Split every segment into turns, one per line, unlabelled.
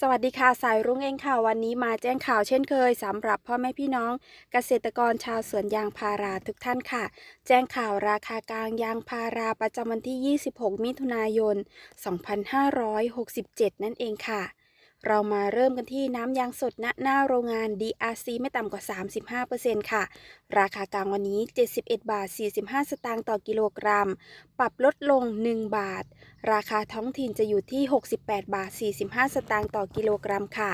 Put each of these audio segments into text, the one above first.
สวัสดีค่ะสายรุ้งเองค่ะวันนี้มาแจ้งข่าวเช่นเคยสำหรับพ่อแม่พี่น้อง เกษตรกรชาวสวนยางพาราทุกท่านค่ะ แจ้งข่าวราคากลางยางพาราประจำวันที่ 26 มิถุนายน 2567 นั่นเองค่ะ เรามาเริ่มกันที่น้ำยางสดณหน้าโรงงาน DRC ไม่ต่ำกว่า 35%ค่ะ ราคากลางวันนี้ 71 บาท 45 สตางค์ต่อกิโลกรัม ปรับลดลง 1 บาท ราคาท้องถิ่นจะอยู่ที่ 68 บาท 45 สตางค์ต่อกิโลกรัมค่ะ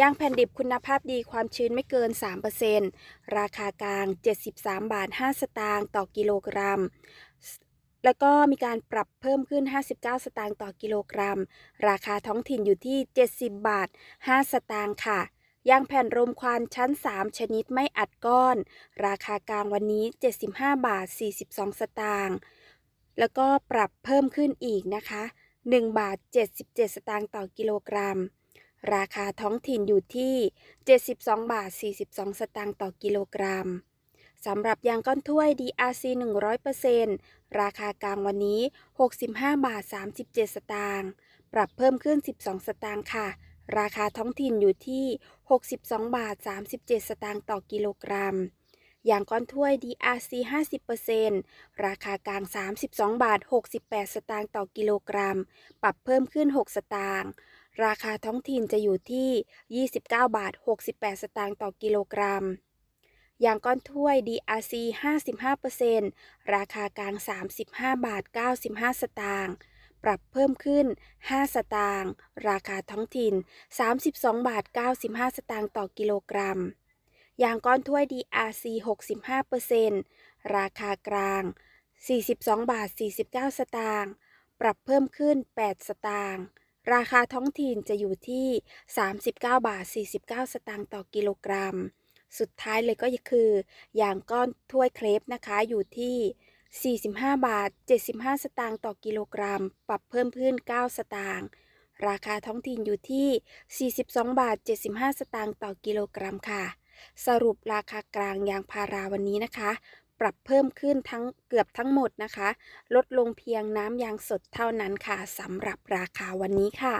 ยางแผ่นดิบคุณภาพดีความชื้นไม่เกิน 3%ราคากลาง 73 บาท 5 สตางค์ต่อกิโลกรัม แล้วก็มีการปรับเพิ่มขึ้น 59 สตางค์ต่อกิโลกรัม ราคาท้องถิ่นอยู่ที่ 70 บาท 5 สตางค์ค่ะยางแผ่นรมควันชั้น 3 ชนิดไม่อัดก้อน ราคากลางวันนี้ 75 บาท 42 สตางค์แล้วก็ปรับเพิ่มขึ้นอีกนะคะ 1 บาท 77 สตางค์ต่อกิโลกรัม ราคาท้องถิ่นอยู่ที่ 72 บาท 42 สตางค์ต่อกิโลกรัม สำหรับยางก้อนถ้วย DRC 100%ราคากลางวันนี้ 65 บาท 37 สตางค์ ปรับเพิ่มขึ้น 12 สตางค์ค่ะ ราคาท้องถิ่นอยู่ที่ 62 บาท 37 สตางค์ต่อกิโลกรัม ยางก้อนถ้วย DRC 50%ราคากลาง 32 บาท 68 สตางค์ต่อกิโลกรัม ปรับเพิ่มขึ้น 6 สตางค์ ราคาท้องถิ่นจะอยู่ที่ 29 บาท 68 สตางค์ต่อกิโลกรัม อย่างก้อนถ้วย DRC 55%ราคากลาง 35 บาท 95 สตางค์ ปรับเพิ่มขึ้น 5 สตางค์ ราคาท้องถิ่น 32 บาท 95 สตางค์ต่อกิโลกรัม อย่างก้อนถ้วย DRC 65%ราคากลาง 42 บาท 49 สตางค์ ปรับเพิ่มขึ้น 8 สตางค์ราคาท้องถิ่นจะอยู่ที่ 39 บาท 49 สตางค์ต่อกิโลกรัม สุดท้ายเลยก็คือยางก้อนถ้วยเครปนะคะอยู่ที่ 45 บาท 75 สตางค์ต่อกิโลกรัม ปรับเพิ่มขึ้น 9 สตางค์ราคาท้องถิ่นอยู่ที่ 42 บาท 75 สตางค์ต่อกิโลกรัมค่ะ สรุปราคากลางยางพาราวันนี้นะคะ ปรับเพิ่มขึ้นทั้งเกือบทั้งหมดนะคะ ลดลงเพียงน้ำยางสดเท่านั้นค่ะสำหรับราคาวันนี้ค่ะ